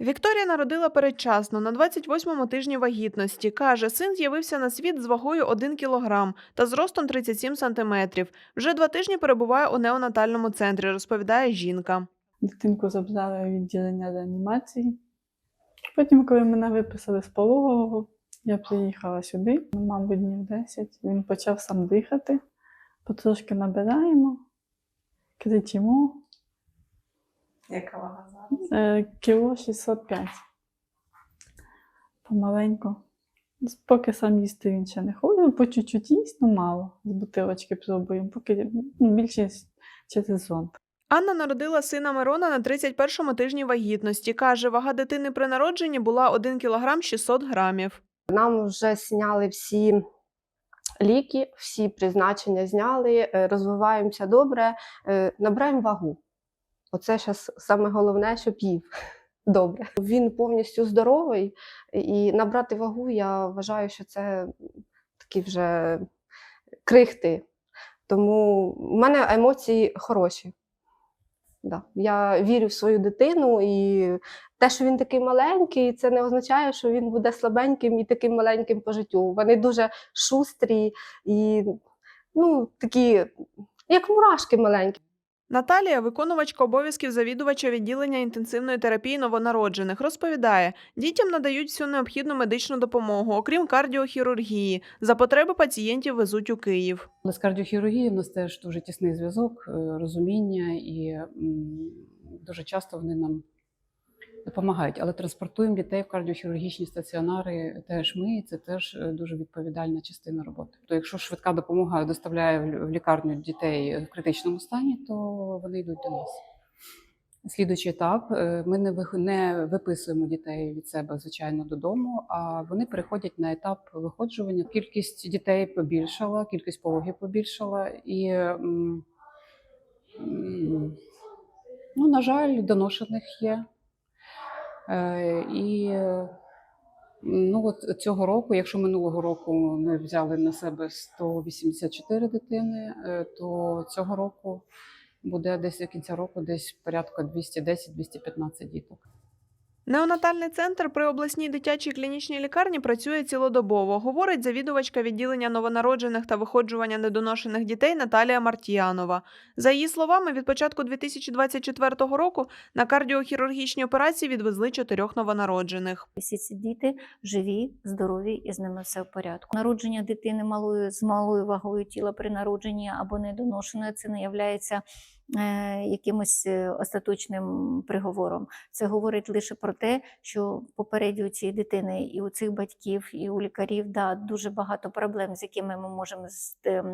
Вікторія народила передчасно на 28-му тижні вагітності. Каже, син з'явився на світ з вагою 1 кг та зростом 37 см. Вже два тижні перебуває у неонатальному центрі, розповідає жінка. Дитинку забрали у відділення реанімації. Потім, коли мене виписали з пологового, я приїхала сюди, мабуть, днів 10. Він почав сам дихати. Потрошки набираємо, кричимо. Яка вага зараз? Е, Кіло 605. Помаленьку. Поки сам їсти він ще не ходить, по чуть-чуть їсть, ну мало. З бутилочки пробуємо, поки ну, більшість через зонт. Анна народила сина Мирона на 31-му тижні вагітності. Каже, вага дитини при народженні була 1 кг 600 грамів. Нам вже зняли всі ліки, всі призначення зняли, е, розвиваємося добре, е, набираємо вагу. Оце зараз саме головне, щоб їв добре. Він повністю здоровий, і набрати вагу, я вважаю, що це такі вже крихти. Тому в мене емоції хороші. Да. Я вірю в свою дитину, і те, що він такий маленький, це не означає, що він буде слабеньким і таким маленьким по життю. Вони дуже шустрі і ну, такі, як мурашки маленькі. Наталія, виконувачка обов'язків завідувача відділення інтенсивної терапії новонароджених, розповідає, дітям надають всю необхідну медичну допомогу, окрім кардіохірургії. За потреби пацієнтів везуть у Київ. Але з кардіохірургією в нас теж дуже тісний зв'язок, е, розуміння, і дуже часто вони нам допомагають. Але транспортуємо дітей в кардіохірургічні стаціонари теж ми, і це теж е, дуже відповідальна частина роботи. То якщо швидка допомога доставляє в лікарню дітей в критичному стані, то вони йдуть до нас. Слідуючий етап: е, ми не не виписуємо дітей від себе, звичайно, додому, а вони переходять на етап виходжування. Кількість дітей побільшала, кількість пологів побільшала, і, ну, на жаль, доношених є. Е, І ну, от цього року, якщо минулого року ми взяли на себе 184 дитини, е, то цього року буде десь до кінця року десь порядка 210-215 діток. Неонатальний центр при обласній дитячій клінічній лікарні працює цілодобово, говорить завідувачка відділення новонароджених та виходжування недоношених дітей Наталія Мартіянова. За її словами, від початку 2024 року на кардіохірургічні операції відвезли чотирьох новонароджених. Всі ці діти живі, здорові і з ними все в порядку. Народження дитини малою з малою вагою тіла при народженні або недоношеною це не являється якимось е, остаточним приговором. Це говорить лише про те, що попередньо цієї дитини і у цих батьків, і у лікарів да, дуже багато проблем, з якими ми можемо ем,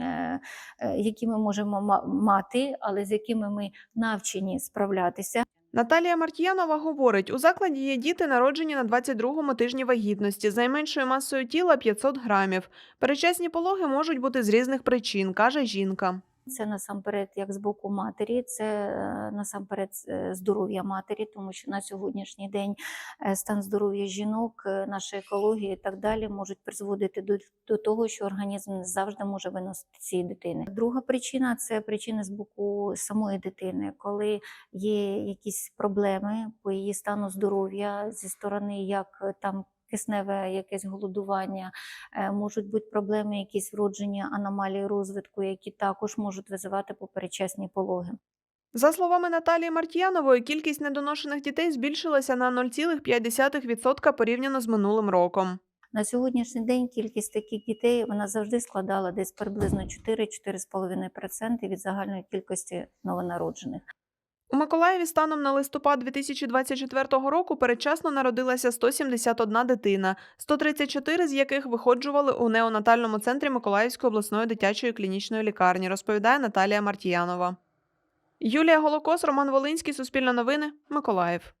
е, е, які ми можемо мати, але з якими ми навчені справлятися. Наталія Мартіянова говорить, у закладі є діти, народжені на 22-му тижні вагітності, з найменшою масою тіла 500 грамів. Передчасні пологи можуть бути з різних причин, каже жінка. Це насамперед як з боку матері, це е, насамперед е, здоров'я матері, тому що на сьогоднішній день е, стан здоров'я жінок, наша екологія і так далі можуть призводити до, до того, що організм не завжди може виносити цієї дитини. Друга причина це причина з боку самої дитини, коли є якісь проблеми по її стану здоров'я зі сторони, як там. Кисневе якесь голодування, Е, можуть бути проблеми, якісь вродження аномалії розвитку, які також можуть визивати попередчасні пологи. За словами Наталії Мартіянової, кількість недоношених дітей збільшилася на 0,5% порівняно з минулим роком. На сьогоднішній день кількість таких дітей вона завжди складала десь приблизно 4-4,5% від загальної кількості новонароджених. У Миколаєві станом на листопад 2024 року передчасно народилася 171 дитина, 134 з яких виходжували у неонатальному центрі Миколаївської обласної дитячої клінічної лікарні, розповідає Наталія Мартіянова. Юлія Голокос, Роман Волинський, Суспільне новини, Миколаїв.